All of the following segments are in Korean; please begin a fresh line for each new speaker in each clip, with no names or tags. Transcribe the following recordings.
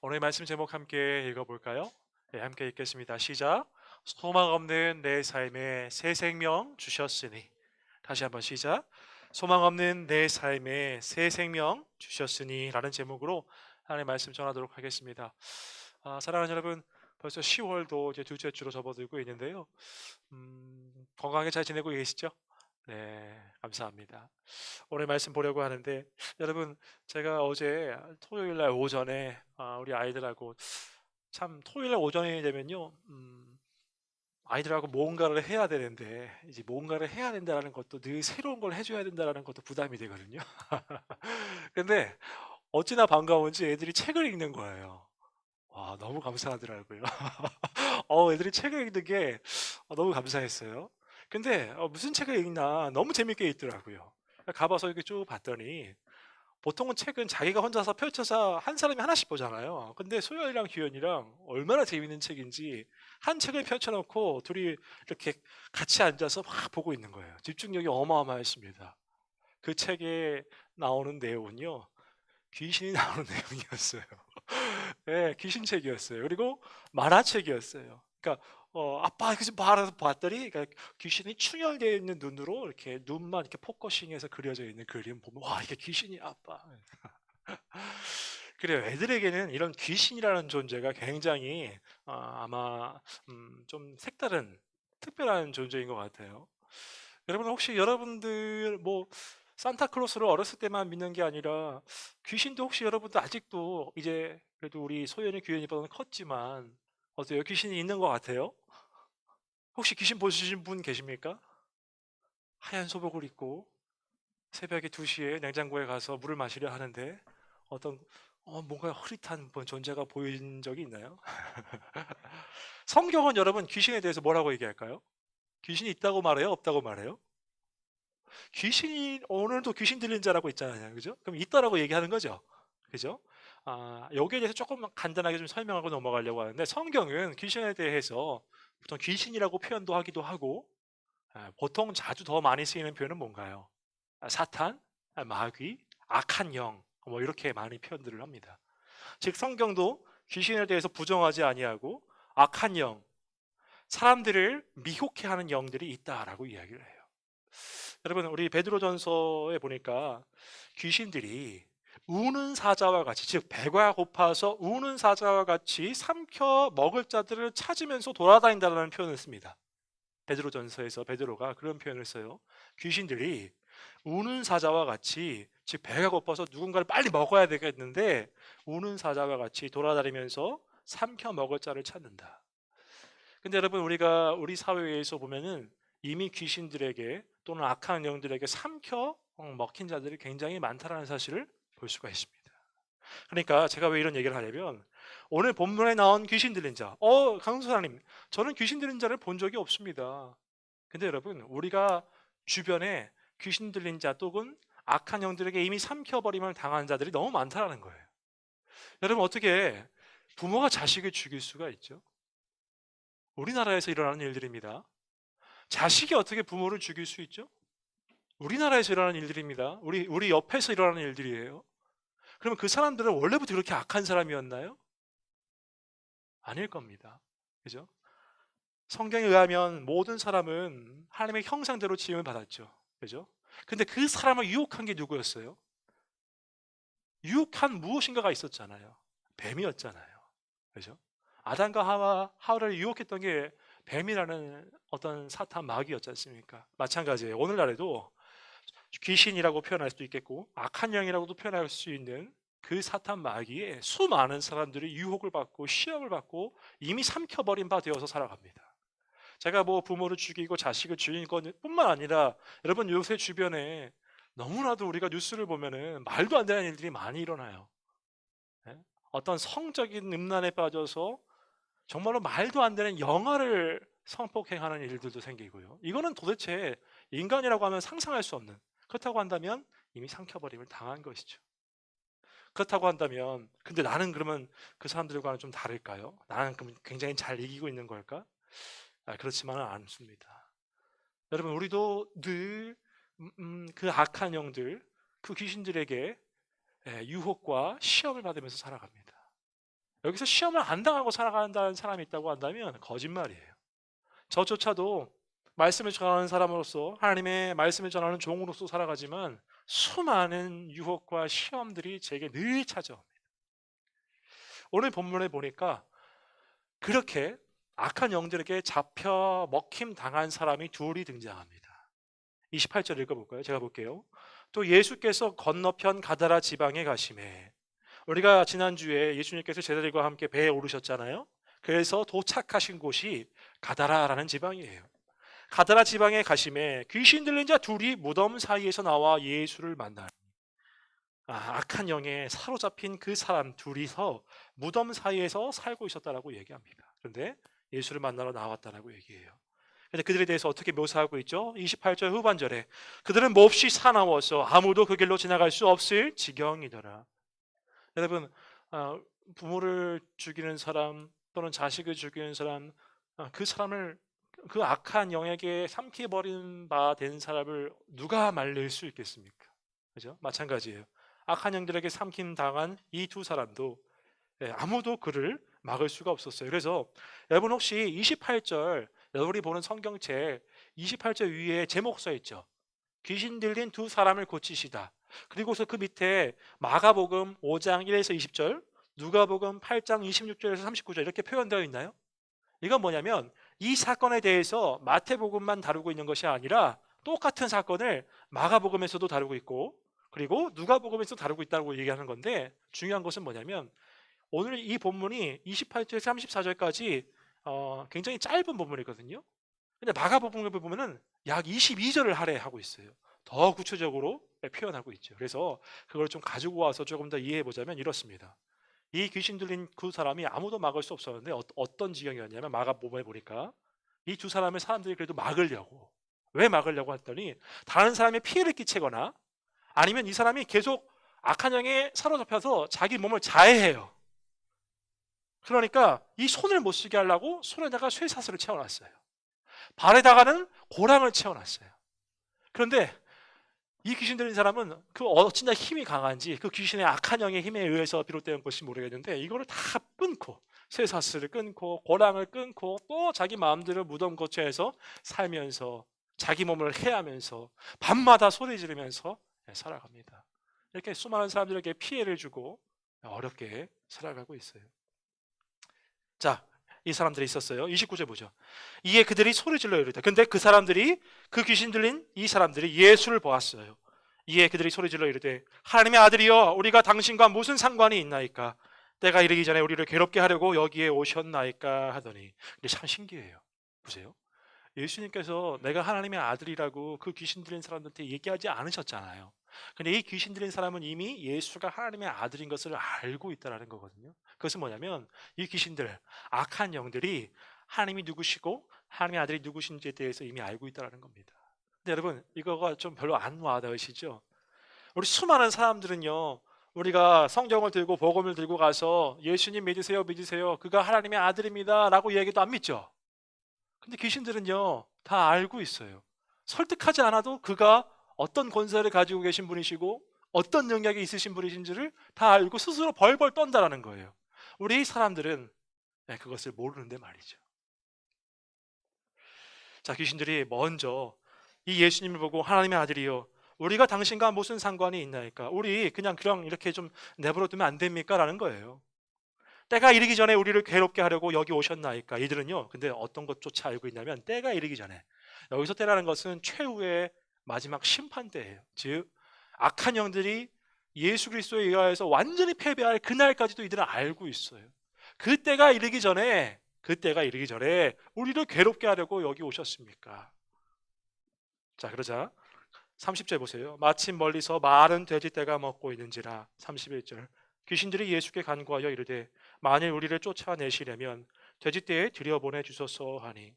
오늘 말씀 제목 함께 읽어볼까요? 네, 함께 읽겠습니다. 시작. 소망 없는 내 삶에 새 생명 주셨으니 다시 한번 시작. 소망 없는 내 삶에 새 생명 주셨으니라는 제목으로 하나님의 말씀 전하도록 하겠습니다. 아, 사랑하는 여러분, 벌써 10월도 이제 둘째 주로 접어들고 있는데요. 음, 건강하게 잘 지내고 계시죠? 네, 감사합니다. 오늘 말씀 보려고 하는데 여러분 제가 어제 토요일 날 오전에 아, 우리 아이들하고 참 토요일 날 오전이 되면요. 음, 아이들하고 뭔가를 해야 되는데 이제 뭔가를 해야 된다라는 것도 늘 새로운 걸 해줘야 된다라는 것도 부담이 되거든요. 근데 어찌나 반가운지 애들이 책을 읽는 거예요. 와, 너무 감사하더라고요. 어, 애들이 책을 읽는 게 어, 너무 감사했어요. 근데 어, 무슨 책을 읽나 너무 재밌게 읽더라고요. 가봐서 이렇게 쭉 봤더니 보통은 책은 자기가 혼자서 펼쳐서 한 사람이 하나씩 보잖아요. 근데 소연이랑 규현이랑 얼마나 재밌는 책인지 한 책을 펼쳐놓고 둘이 이렇게 같이 앉아서 막 보고 있는 거예요. 집중력이 어마어마했습니다. 그 책에 나오는 내용은요. 귀신이 나오는 내용이었어요. 네, 귀신 책이었어요. 그리고 만화책이었어요. 그러니까 어, 아빠 그래서 바라서 봤더니 그러니까 귀신이 충혈되어 있는 눈으로 이렇게 눈만 이렇게 포커싱해서 그려져 있는 그림 보면 와 이게 귀신이 아빠. 그래요. 애들에게는 이런 귀신이라는 존재가 굉장히 어, 아마 음, 좀 색다른 특별한 존재인 것 같아요. 여러분 혹시 여러분들 뭐 산타클로스를 어렸을 때만 믿는 게 아니라 귀신도 혹시 여러분들 아직도 이제 그래도 우리 소연이 규현이보다는 컸지만 어때요? 귀신이 있는 것 같아요? 혹시 귀신 보시신 분 계십니까? 하얀 소복을 입고 새벽에 2시에 냉장고에 가서 물을 마시려 하는데 어떤 어, 뭔가 흐릿한 뭐 존재가 보인 적이 있나요? 성경은 여러분 귀신에 대해서 뭐라고 얘기할까요? 귀신이 있다고 말해요? 없다고 말해요? 귀신이 오늘도 귀신 들린 자라고 있잖아요. 그죠? 그럼 있다라고 얘기하는 거죠. 그죠? 아, 여기에 대해서 조금 간단하게 좀 설명하고 넘어가려고 하는데 성경은 귀신에 대해서 보통 귀신이라고 표현도 하기도 하고 아, 보통 자주 더 많이 쓰이는 표현은 뭔가요? 아, 사탄, 아, 마귀, 악한 영, 뭐 이렇게 많이 표현들을 합니다. 즉 성경도 귀신에 대해서 부정하지 아니하고 악한 영, 사람들을 미혹해 하는 영들이 있다라고 이야기를 해요. 여러분 우리 베드로전서에 보니까 귀신들이 우는 사자와 같이 즉 배가 고파서 우는 사자와 같이 삼켜 먹을 자들을 찾으면서 돌아다닌다는 표현을 씁니다. 베드로전서에서 베드로가 그런 표현을 써요. 귀신들이 우는 사자와 같이 즉 배가 고파서 누군가를 빨리 먹어야 되겠는데 우는 사자와 같이 돌아다니면서 삼켜 먹을 자를 찾는다. 근데 여러분 우리가 우리 사회에서 보면은 이미 귀신들에게 또는 악한 영들에게 삼켜 먹힌 자들이 굉장히 많다는 사실을 볼 수가 있습니다. 그러니까 제가 왜 이런 얘기를 하냐면 오늘 본문에 나온 귀신 들린 자, 어 강수사님, 저는 귀신 들린 자를 본 적이 없습니다. 근데 여러분 우리가 주변에 귀신 들린 자 또는 악한 영들에게 이미 삼켜버림을 당한 자들이 너무 많다라는 거예요. 여러분 어떻게 부모가 자식을 죽일 수가 있죠? 우리나라에서 일어나는 일들입니다. 자식이 어떻게 부모를 죽일 수 있죠? 우리나라에서 일어나는 일들입니다. 우리 우리 옆에서 일어나는 일들이에요. 그러면 그 사람들은 원래부터 그렇게 악한 사람이었나요? 아닐 겁니다. 그죠? 성경에 의하면 모든 사람은 하나님의 형상대로 지음을 받았죠. 그죠? 근데 그 사람을 유혹한 게 누구였어요? 유혹한 무엇인가가 있었잖아요. 뱀이었잖아요. 그죠? 아담과 하와, 하와를 유혹했던 게 뱀이라는 어떤 사탄 마귀였지 않습니까? 마찬가지예요. 오늘날에도 귀신이라고 표현할 수도 있겠고 악한 영이라고도 표현할 수 있는 그 사탄 마귀에 수많은 사람들이 유혹을 받고 시험을 받고 이미 삼켜버린 바 되어서 살아갑니다. 제가 뭐 부모를 죽이고 자식을 죽인 것뿐만 아니라 여러분 요새 주변에 너무나도 우리가 뉴스를 보면은 말도 안 되는 일들이 많이 일어나요. 네? 어떤 성적인 음란에 빠져서 정말로 말도 안 되는 영화를 성폭행하는 일들도 생기고요. 이거는 도대체 인간이라고 하면 상상할 수 없는 그렇다고 한다면 이미 삼켜버림을 당한 것이죠. 그렇다고 한다면 근데 나는 그러면 그 사람들과는 좀 다를까요? 나는 그럼 굉장히 잘 이기고 있는 걸까? 아, 그렇지만은 않습니다. 여러분 우리도 늘그 음, 음, 그 악한 영들, 그 귀신들에게 예, 유혹과 시험을 받으면서 살아갑니다. 여기서 시험을 안 당하고 살아간다는 사람이 있다고 한다면 거짓말이에요. 저조차도 말씀을 전하는 사람으로서 하나님의 말씀을 전하는 종으로서 살아가지만 수많은 유혹과 시험들이 제게 늘 찾아옵니다. 오늘 본문에 보니까 그렇게 악한 영들에게 잡혀 먹힘 당한 사람이 둘이 등장합니다. 28절 읽어볼까요? 제가 볼게요. 또 예수께서 건너편 가다라 지방에 가심에 우리가 지난주에 예수님께서 제자들과 함께 배에 오르셨잖아요. 그래서 도착하신 곳이 가다라라는 지방이에요. 가다라 지방에 가심에 귀신 들린 자 둘이 무덤 사이에서 나와 예수를 만나니 아, 악한 영에 사로잡힌 그 사람 둘이서 무덤 사이에서 살고 있었다라고 얘기합니다. 그런데 예수를 만나러 나왔다라고 얘기해요. 근데 그들에 대해서 어떻게 묘사하고 있죠? 28절 후반절에 그들은 몹시 사나워서 아무도 그 길로 지나갈 수 없을 지경이더라. 여러분 어, 부모를 죽이는 사람 또는 자식을 죽이는 사람 어, 그 사람을 그 악한 영에게 삼켜버린 바 된 사람을 누가 말릴 수 있겠습니까? 그죠? 마찬가지예요. 악한 영들에게 삼킴 당한 이 두 사람도 예, 아무도 그를 막을 수가 없었어요. 그래서 여러분 혹시 28절 여러분이 보는 성경책 28절 위에 제목 써 있죠. 귀신 들린 두 사람을 고치시다. 그리고서 그 밑에 마가복음 5장 1에서 20절, 누가복음 8장 26절에서 39절 이렇게 표현되어 있나요? 이건 뭐냐면 이 사건에 대해서 마태복음만 다루고 있는 것이 아니라 똑같은 사건을 마가복음에서도 다루고 있고 그리고 누가복음에서 다루고 있다고 얘기하는 건데 중요한 것은 뭐냐면 오늘 이 본문이 28절에서 34절까지 어, 굉장히 짧은 본문이거든요. 근데 마가복음을 보면은 약 22절을 할애하고 있어요. 더 구체적으로 표현하고 있죠. 그래서 그걸 좀 가지고 와서 조금 더 이해해 보자면 이렇습니다. 이 귀신 들린 그 사람이 아무도 막을 수 없었는데 어, 떤 지경이었냐면 마가복음에 보니까 이 두 사람을 사람들이 그래도 막으려고 왜 막으려고 했더니 다른 사람의 피해를 끼치거나 아니면 이 사람이 계속 악한 영에 사로잡혀서 자기 몸을 자해해요. 그러니까 이 손을 못 쓰게 하려고 손에다가 쇠사슬을 채워놨어요. 발에다가는 고랑을 채워놨어요. 그런데 이 귀신 들린 사람은 그 어찌나 힘이 강한지 그 귀신의 악한 영의 힘에 의해서 비롯된 것이 모르겠는데 이거를 다 끊고 쇠사슬을 끊고 고랑을 끊고 또 자기 마음대로 무덤 거처에서 살면서 자기 몸을 해하면서 밤마다 소리 지르면서 살아갑니다. 이렇게 수많은 사람들에게 피해를 주고 어렵게 살아가고 있어요. 자, 이 사람들이 있었어요. 29절 보죠. 이에 그들이 소리 질러 이르다. 근데 그 사람들이 그 귀신 들린 이 사람들이 예수를 보았어요. 이에 그들이 소리 질러 이르되 하나님의 아들이여 우리가 당신과 무슨 상관이 있나이까 때가 이르기 전에 우리를 괴롭게 하려고 여기에 오셨나이까 하더니 근데 참 신기해요. 보세요. 예수님께서 내가 하나님의 아들이라고 그 귀신 들린 사람들한테 얘기하지 않으셨잖아요. 근데 이 귀신 들린 사람은 이미 예수가 하나님의 아들인 것을 알고 있다라는 거거든요. 그것은 뭐냐면 이 귀신들, 악한 영들이 하나님이 누구시고 하나님의 아들이 누구신지에 대해서 이미 알고 있다라는 겁니다. 근데 여러분 이거가 좀 별로 안 와닿으시죠? 우리 수많은 사람들은요. 우리가 성경을 들고 복음을 들고 가서 예수님 믿으세요, 믿으세요. 그가 하나님의 아들입니다라고 얘기도 안 믿죠. 근데 귀신들은요. 다 알고 있어요. 설득하지 않아도 그가 어떤 권세를 가지고 계신 분이시고 어떤 능력이 있으신 분이신지를 다 알고 스스로 벌벌 떤다라는 거예요. 우리 사람들은 네, 그것을 모르는데 말이죠. 자, 귀신들이 먼저 이 예수님을 보고 하나님의 아들이요. 우리가 당신과 무슨 상관이 있나이까? 우리 그냥 그냥 이렇게 좀 내버려 두면 안 됩니까? 라는 거예요. 때가 이르기 전에 우리를 괴롭게 하려고 여기 오셨나이까? 이들은요. 근데 어떤 것조차 알고 있냐면 때가 이르기 전에 여기서 때라는 것은 최후의 마지막 심판 때예요. 즉 악한 영들이 예수 그리스도에 의하여서 완전히 패배할 그날까지도 이들은 알고 있어요. 그때가 이르기 전에 그때가 이르기 전에 우리를 괴롭게 하려고 여기 오셨습니까? 자, 그러자 30절 보세요. 마침 멀리서 마른 돼지떼가 먹고 있는지라 31절 귀신들이 예수께 간구하여 이르되 만일 우리를 쫓아내시려면 돼지떼에 들여보내 주소서 하니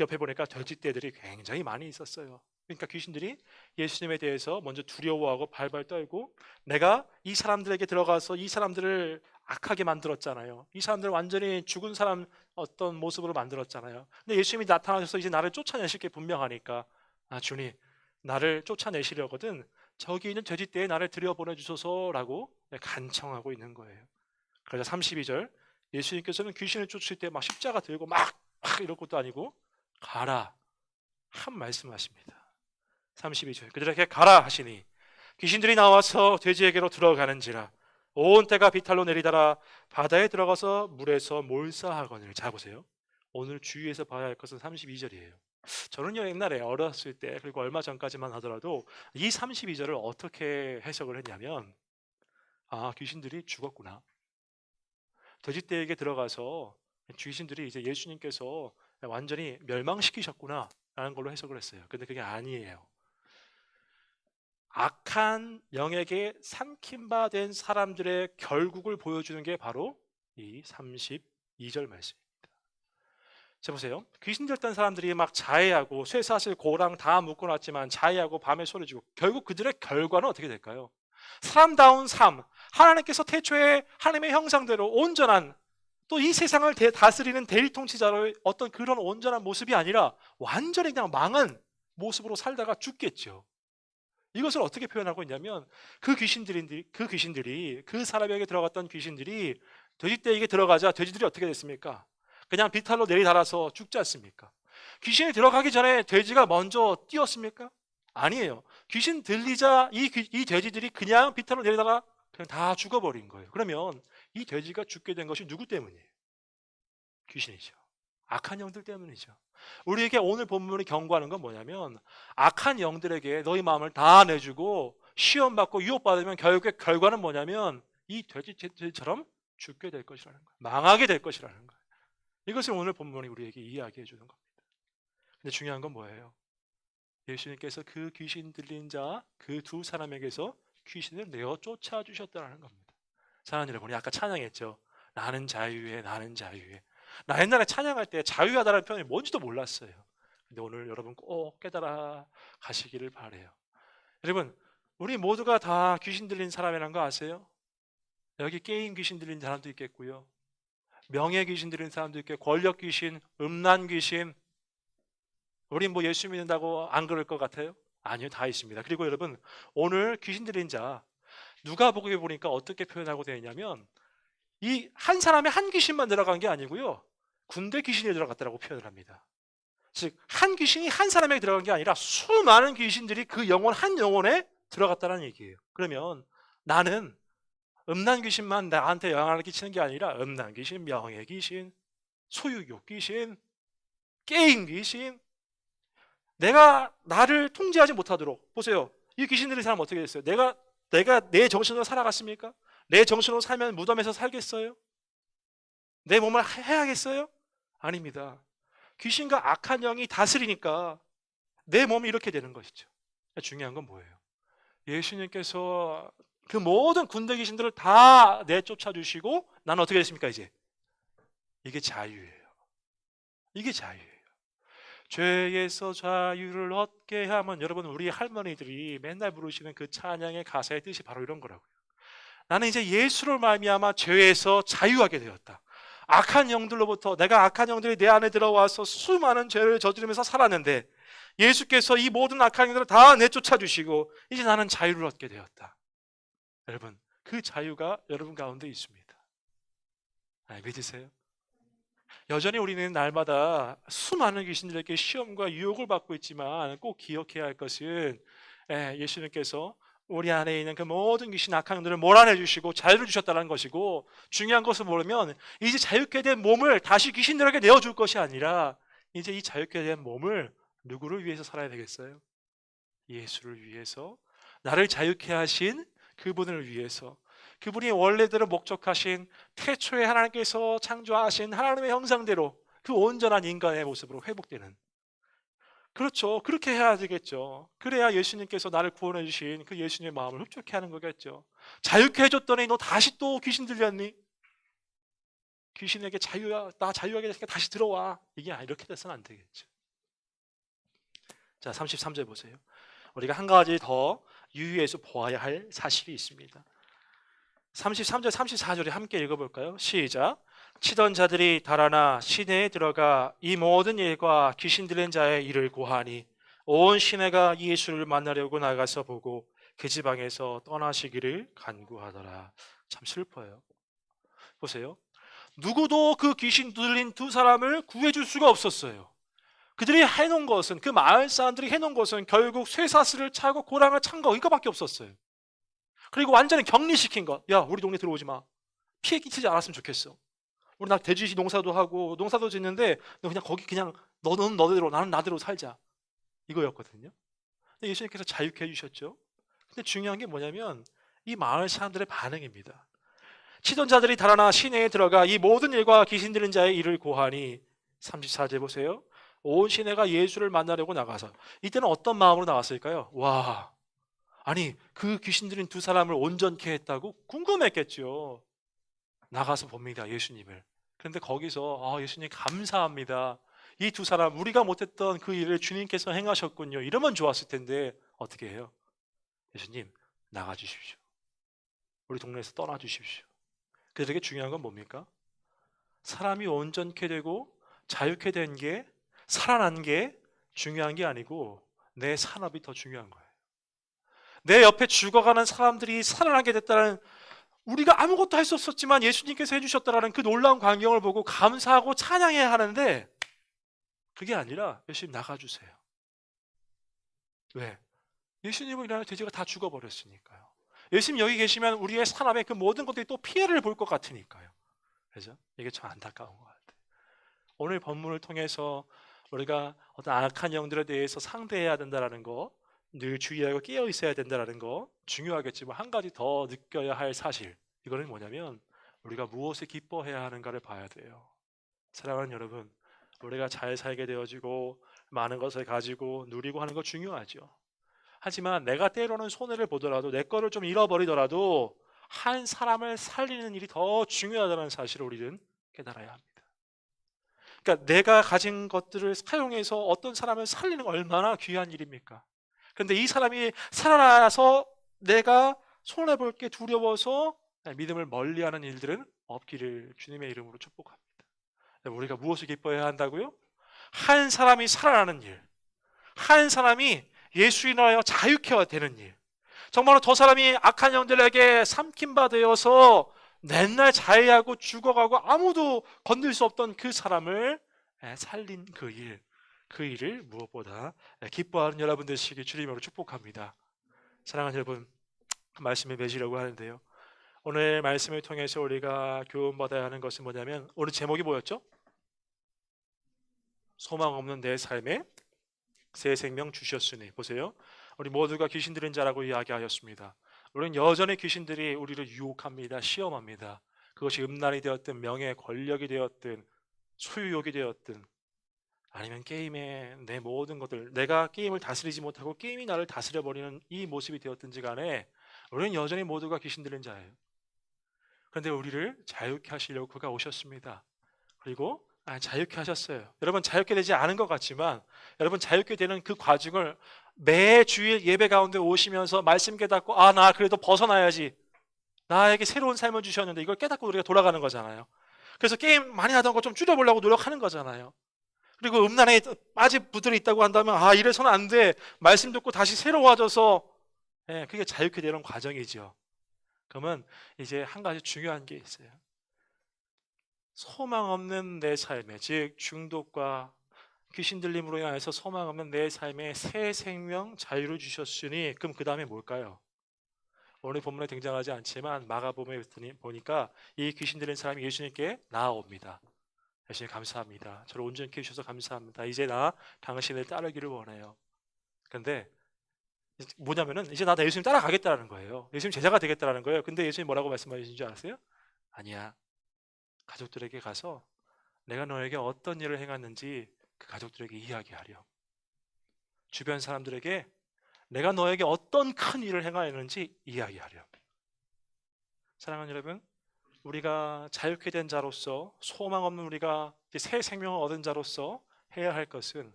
옆에 보니까 돼지떼들이 굉장히 많이 있었어요. 그러니까 귀신들이 예수님에 대해서 먼저 두려워하고 발발 떨고 내가 이 사람들에게 들어가서 이 사람들을 악하게 만들었잖아요. 이 사람들을 완전히 죽은 사람 어떤 모습으로 만들었잖아요. 근데 예수님이 나타나셔서 이제 나를 쫓아내실 게 분명하니까 아 주님 나를 쫓아내시려거든 저기 있는 돼지떼에 나를 들여보내 주소서라고 간청하고 있는 거예요. 그래서 32절 예수님께서는 귀신을 쫓을 때 막 십자가 들고 막, 막 이럴 것도 아니고 가라 한 말씀하십니다. 32절 그들에게 가라 하시니 귀신들이 나와서 돼지에게로 들어가는지라 온 때가 비탈로 내리다라 바다에 들어가서 물에서 몰사하거늘 자 보세요. 오늘 주위에서 봐야 할 것은 32절이에요. 저는요 옛날에 어렸을 때 그리고 얼마 전까지만 하더라도 이 32절을 어떻게 해석을 했냐면 아 귀신들이 죽었구나. 돼지떼에게 들어가서 귀신들이 이제 예수님께서 완전히 멸망시키셨구나 라는 걸로 해석을 했어요. 근데 그게 아니에요. 악한 영에게 삼킨 바 된 사람들의 결국을 보여주는 게 바로 이 32절 말씀입니다. 자 보세요. 귀신 들던 사람들이 막 자해하고 쇠사슬 고랑 다 묶어놨지만 자해하고 밤에 소리 지고 결국 그들의 결과는 어떻게 될까요? 사람다운 삶, 하나님께서 태초에 하나님의 형상대로 온전한 또 이 세상을 대- 다스리는 대리통치자로의 어떤 그런 온전한 모습이 아니라 완전히 그냥 망한 모습으로 살다가 죽겠죠. 이것을 어떻게 표현하고 있냐면 그 귀신들이 그 귀신들이 그 사람에게 들어갔던 귀신들이 돼지떼에게 들어가자 돼지들이 어떻게 됐습니까? 그냥 비탈로 내리달아서 죽지 않습니까? 귀신이 들어가기 전에 돼지가 먼저 뛰었습니까? 아니에요. 귀신 들리자 이, 귀- 이 돼지들이 그냥 비탈로 내리다가 그냥 다 죽어버린 거예요. 그러면 이 돼지가 죽게 된 것이 누구 때문이에요? 귀신이죠. 악한 영들 때문이죠. 우리에게 오늘 본문이 경고하는 건 뭐냐면 악한 영들에게 너희 마음을 다 내주고 시험 받고 유혹 받으면 결국에 결과는 뭐냐면 이 돼지처럼 죽게 될 것이라는 거예요. 망하게 될 것이라는 거예요. 이것을 오늘 본문이 우리에게 이야기해 주는 겁니다. 근데 중요한 건 뭐예요? 예수님께서 그 귀신 들린 자 그 두 사람에게서 귀신을 내어 쫓아 주셨다는 겁니다. 사랑하는 여러분, 아까 찬양했죠. 나는 자유해, 나는 자유해. 나 옛날에 찬양할 때 자유하다는 표현이 뭔지도 몰랐어요. 근데 오늘 여러분 꼭 깨달아 가시기를 바래요. 여러분, 우리 모두가 다 귀신 들린 사람이라는 거 아세요? 여기 게임 귀신 들린 사람도 있겠고요. 명예 귀신 들린 사람도 있고 권력 귀신, 음란 귀신. 우리 뭐 예수 믿는다고 안 그럴 것 같아요? 아니요, 다 있습니다. 그리고 여러분, 오늘 귀신 들린 자 누가 보기에 보니까 어떻게 표현하고 되어 있냐면 이 한 사람의 한 귀신만 들어간 게 아니고요. 군대 귀신이 들어갔다고 표현을 합니다. 즉, 한 귀신이 한 사람에게 들어간 게 아니라 수많은 귀신들이 그 영혼 한 영혼에 들어갔다는 얘기예요. 그러면 나는 음란 귀신만 나한테 영향을 끼치는 게 아니라 음란 귀신, 명예 귀신, 소유욕 귀신, 게임 귀신, 내가 나를 통제하지 못하도록 보세요. 이 귀신들이 사람 어떻게 됐어요? 내가 내가 내 정신으로 살아갔습니까? 내 정신으로 살면 무덤에서 살겠어요? 내 몸을 해야겠어요? 아닙니다. 귀신과 악한 영이 다스리니까 내 몸이 이렇게 되는 것이죠. 중요한 건 뭐예요? 예수님께서 그 모든 군대 귀신들을 다 내쫓아 주시고 나는 어떻게 됐습니까 이제? 이게 자유예요. 이게 자유예요. 죄에서 자유를 얻게 하면 여러분 우리 할머니들이 맨날 부르시는 그 찬양의 가사의 뜻이 바로 이런 거라고요. 나는 이제 예수를 말미암아 죄에서 자유하게 되었다. 악한 영들로부터 내가 악한 영들이 내 안에 들어와서 수많은 죄를 저지르면서 살았는데 예수께서 이 모든 악한 영들을 다 내쫓아 주시고 이제 나는 자유를 얻게 되었다. 여러분 그 자유가 여러분 가운데 있습니다. 아, 믿으세요? 여전히 우리는 날마다 수많은 귀신들에게 시험과 유혹을 받고 있지만 꼭 기억해야 할 것은 예, 예수님께서 우리 안에 있는 그 모든 귀신 악한들을 몰아내 주시고 자유를 주셨다는 것이고 중요한 것을 모르면 이제 자유케 된 몸을 다시 귀신들에게 내어 줄 것이 아니라 이제 이 자유케 된 몸을 누구를 위해서 살아야 되겠어요? 예수를 위해서 나를 자유케 하신 그분을 위해서 그분이 원래대로 목적하신 태초에 하나님께서 창조하신 하나님의 형상대로 그 온전한 인간의 모습으로 회복되는 그렇죠. 그렇게 해야 되겠죠. 그래야 예수님께서 나를 구원해 주신 그 예수님의 마음을 흡족해 하는 거겠죠. 자유케 해줬더니 너 다시 또 귀신 들렸니? 귀신에게 자유, 나 자유하게 됐으니까 다시 들어와. 이게 아- 이렇게 돼서는 안 되겠죠. 자, 33절 보세요. 우리가 한 가지 더 유의해서 보아야 할 사실이 있습니다. 33절, 34절에 함께 읽어볼까요? 시작. 치던 자들이 달아나 시내에 들어가 이 모든 일과 귀신 들린 자의 일을 고하니 온 시내가 예수를 만나려고 나가서 보고 그 지방에서 떠나시기를 간구하더라. 참 슬퍼요. 보세요. 누구도 그 귀신 들린 두 사람을 구해줄 수가 없었어요. 그들이 해놓은 것은 그 마을 사람들이 해놓은 것은 결국 쇠사슬을 차고 고랑을 찬 거 이거밖에 없었어요. 그리고 완전히 격리시킨 것. 야, 우리 동네 들어오지 마. 피해 끼치지 않았으면 좋겠어. 우리 나 돼지 농사도 하고 농사도 짓는데 너 그냥 거기 그냥 너는 너대로 나는 나대로 살자. 이거였거든요. 근데 예수님께서 자유케 해주셨죠. 근데 중요한 게 뭐냐면 이 마을 사람들의 반응입니다. 치던 자들이 달아나 시내에 들어가 이 모든 일과 귀신 들린 자의 일을 고하니 34절 보세요. 온 시내가 예수를 만나려고 나가서 이때는 어떤 마음으로 나왔을까요? 와, 아니 그 귀신 들린 두 사람을 온전케 했다고 궁금했겠죠. 나가서 봅니다 예수님을. 그런데 거기서 아, 예수님 감사합니다. 이 두 사람 우리가 못했던 그 일을 주님께서 행하셨군요. 이러면 좋았을 텐데 어떻게 해요? 예수님 나가 주십시오. 우리 동네에서 떠나 주십시오. 그들에게 중요한 건 뭡니까? 사람이 온전케 되고 자유케 된 게 살아난 게 중요한 게 아니고 내 산업이 더 중요한 거예요. 내 옆에 죽어가는 사람들이 살아나게 됐다는 우리가 아무것도 할 수 없었지만 예수님께서 해주셨다라는 그 놀라운 광경을 보고 감사하고 찬양해야 하는데 그게 아니라 예수님 나가주세요. 왜? 예수님을 인하여 돼지가 다 죽어버렸으니까요. 예수님 여기 계시면 우리의 산업의 그 모든 것들이 또 피해를 볼 것 같으니까요. 그죠? 이게 참 안타까운 것 같아요. 오늘 본문을 통해서 우리가 어떤 악한 영들에 대해서 상대해야 된다는 거, 늘 주의하고 깨어 있어야 된다는 거 중요하겠지만 한 가지 더 느껴야 할 사실 이거는 뭐냐면 우리가 무엇을 기뻐해야 하는가를 봐야 돼요. 사랑하는 여러분, 우리가 잘 살게 되어지고 많은 것을 가지고 누리고 하는 거 중요하죠. 하지만 내가 때로는 손해를 보더라도 내 거를 좀 잃어버리더라도 한 사람을 살리는 일이 더 중요하다는 사실을 우리는 깨달아야 합니다. 그러니까 내가 가진 것들을 사용해서 어떤 사람을 살리는 건 얼마나 귀한 일입니까? 그런데 이 사람이 살아나서 내가 손해 볼 게 두려워서 믿음을 멀리하는 일들은 없기를 주님의 이름으로 축복합니다. 우리가 무엇을 기뻐해야 한다고요? 한 사람이 살아나는 일, 한 사람이 예수 인하여 자유케 되는 일. 정말로 더 사람이 악한 영들에게 삼킴바 되어서 맨날 자해하고 죽어가고 아무도 건들 수 없던 그 사람을 살린 그 일, 그 일을 무엇보다 기뻐하는 여러분 되시길 주님으로 축복합니다. 사랑하는 여러분, 말씀을 맺으려고 하는데요. 오늘 말씀을 통해서 우리가 교훈받아야 하는 것은 뭐냐면 오늘 제목이 뭐였죠? 소망 없는 내 삶에 새 생명 주셨으니 보세요. 우리 모두가 귀신 들은 자라고 이야기하였습니다. 우리는 여전히 귀신들이 우리를 유혹합니다. 시험합니다. 그것이 음란이 되었든 명예, 권력이 되었든 소유욕이 되었든 아니면 게임에 내 모든 것들 내가 게임을 다스리지 못하고 게임이 나를 다스려 버리는 이 모습이 되었든지 간에 우리는 여전히 모두가 귀신 들린 자예요. 그런데 우리를 자유케 하시려고 그가 오셨습니다. 그리고 아, 자유케 하셨어요. 여러분 자유케 되지 않은 것 같지만 여러분 자유케 되는 그 과정을 매 주일 예배 가운데 오시면서 말씀 깨닫고 아 나 그래도 벗어나야지 나에게 새로운 삶을 주셨는데 이걸 깨닫고 우리가 돌아가는 거잖아요. 그래서 게임 많이 하던 거 좀 줄여보려고 노력하는 거잖아요. 그리고 음란에 빠진 부들이 있다고 한다면 아 이래서는 안 돼. 말씀 듣고 다시 새로워져서 예, 그게 자유케 되는 과정이죠. 그러면 이제 한 가지 중요한 게 있어요. 소망 없는 내 삶에 즉 중독과 귀신 들림으로 인해서 소망 없는 내 삶에 새 생명 자유를 주셨으니 그럼 그 다음에 뭘까요? 오늘 본문에 등장하지 않지만 마가복음에 보니까 이 귀신 들린 사람이 예수님께 나아옵니다. 예수님 감사합니다. 저를 온전케 해주셔서 감사합니다. 이제 나 당신을 따르기를 원해요. 근데 뭐냐면은 이제 나 예수님 따라가겠다라는 거예요. 예수님 제자가 되겠다라는 거예요. 근데 예수님 뭐라고 말씀하신 줄 아세요? 아니야. 가족들에게 가서 내가 너에게 어떤 일을 행했는지 그 가족들에게 이야기하렴. 주변 사람들에게 내가 너에게 어떤 큰 일을 행하였는지 이야기하렴. 사랑하는 여러분, 우리가 자유케 된 자로서 소망 없는 우리가 새 생명을 얻은 자로서 해야 할 것은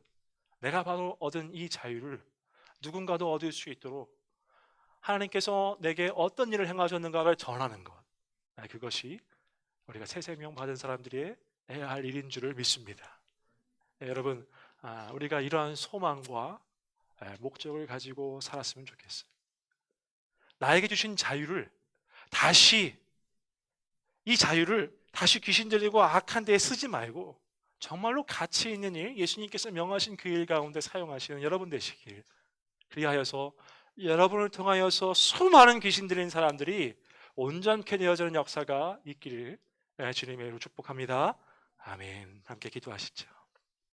내가 바로 얻은 이 자유를 누군가도 얻을 수 있도록 하나님께서 내게 어떤 일을 행하셨는가를 전하는 것. 아, 그것이 우리가 새 생명 받은 사람들이 해야 할 일인 줄을 믿습니다. 네, 여러분, 아, 우리가 이러한 소망과 목적을 가지고 살았으면 좋겠어요. 나에게 주신 자유를 다시 이 자유를 다시 귀신 들리고 악한 데에 쓰지 말고 정말로 가치 있는 일, 예수님께서 명하신 그 일 가운데 사용하시는 여러분 되시길. 그리하여서 여러분을 통하여서 수많은 귀신 들린 사람들이 온전케 되어지는 역사가 있기를 주님의 이름으로 축복합니다. 아멘. 함께 기도하시죠.